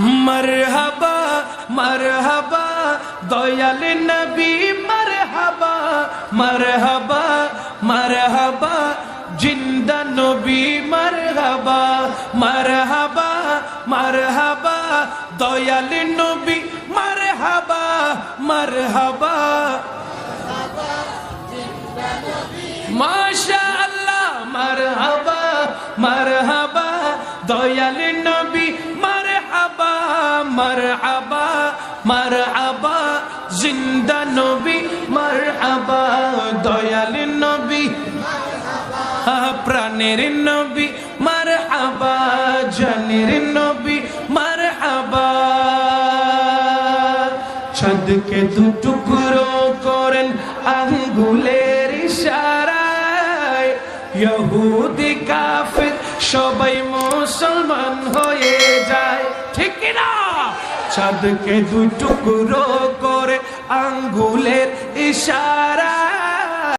মারহাবা মারহাবা, দয়াল নবী, মারহাবা মারহাবা মারহাবা, জিন্দা নবী, মারহাবা মারহাবা মারহাবা, দয়াল নবী, মারহাবা মারহাবা। মাশা আল্লাহ মারহাবা মারহাবা, দয়াল নবী মারহাবা মারহাবা, জিন্দা নবী, মারহাবা, দয়াল নবী, প্রাণের নবী, মারহাবা, জানের নবী, মারহাবা। চাঁদকে দু টুকরো করেন আঙ্গুলের ইশারায়। ইহুদি কাফির সবাই মুসলমান হয়ে চাঁদকে দুই টুকরো করে আঙ্গুলের ইশারা